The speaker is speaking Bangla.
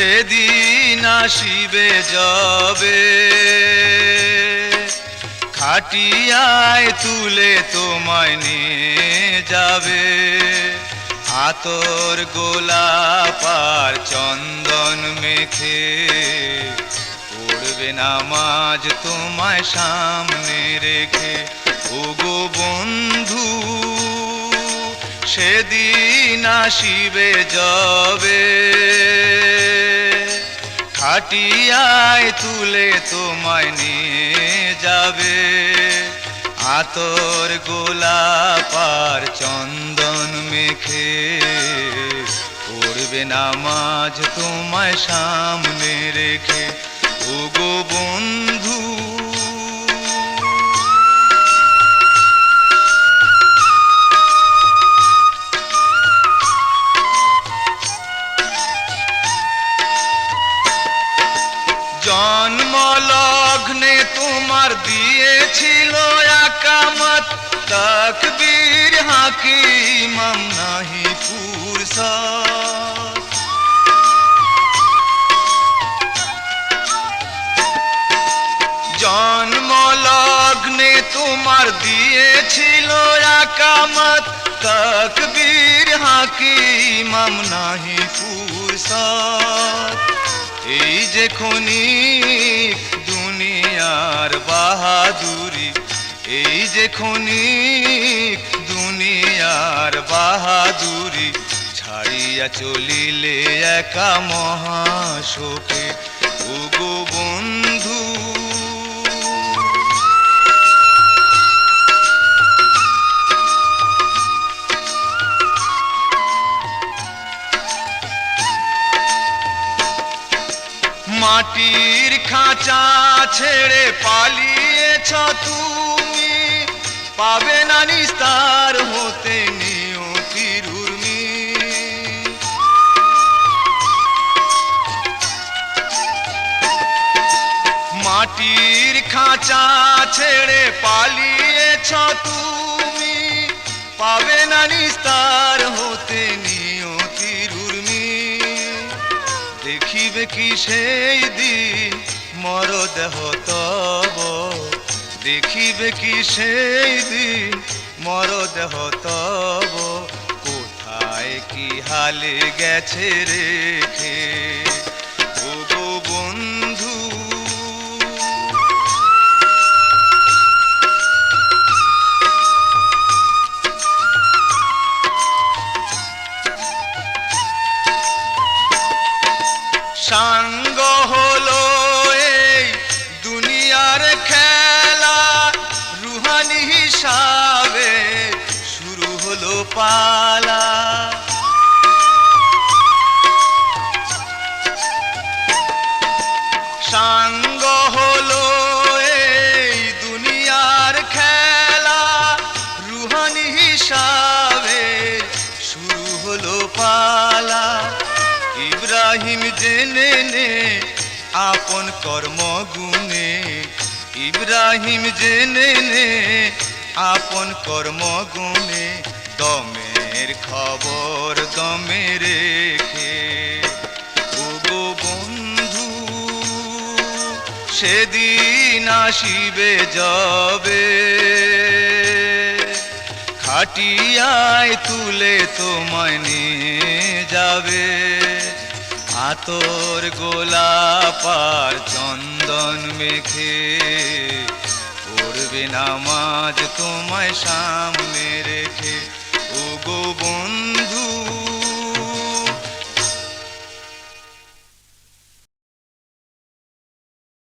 সেদিন আসিবে যাবে। খাটিয়ায় তুলে তোমায় নিয়ে যাবে। আতর গোলাপ আর চন্দন মেখে পড়বে নামাজ তোমায় সামনে রেখে। ওগো বন্ধু, সেদিন আসিবে যাবে। খাটিয়ায় তুলে তোমায় নিয়ে যাবে। আতর গোলাপ আর চন্দন মেখে পড়বে নামাজ তোমায় সামনে রেখে। ও বন্ধু তোমার দিয়েছিল একামত। তকবীর হাকিম নাহি পুরসা জন্ম লগ্নে তোমার দিয়েছিল একামত। তকবীর হাকিম নাহি পুরসত এই যে দুনিয়ার বাহাদুরি এই যে ক্ষণিক দুনিয়ার বাহাদুরি ছাড়িয়া চলিলে একা মহাশোকে। ওগো বন্ধু মাটির খাঁচা ছেড়ে পালিয়েছ তুমি। পাবে না নিস্তার হতে মাটির খাঁচা ছেড়ে পালিয়েছ তুমি। পাবে না নিস্তার সেই দিন মরদেহ তব। দেখিবে কি সেই দিন মর দেহ তব। কোথায় কি হালে গেছে রেখে? সাঙ্গ হলো এই দুনিয়ার খেলা। রুহানি হিসাবে শুরু হলো পালা। সাঙ্গ জেনে নে আপন কর্ম গুণে ইব্রাহিম জেনে নে আপন কর্ম গুণে দমের খবর দমে রেখে। ওগো বন্ধু, সেদিন আসিবে যাবে। খাটিয়ায় তুলে তোমায় নিয়ে যাবে। আতর গোলাপ আর চন্দন মেখে পড়বে নামাজ তোমায় সামনে রেখে।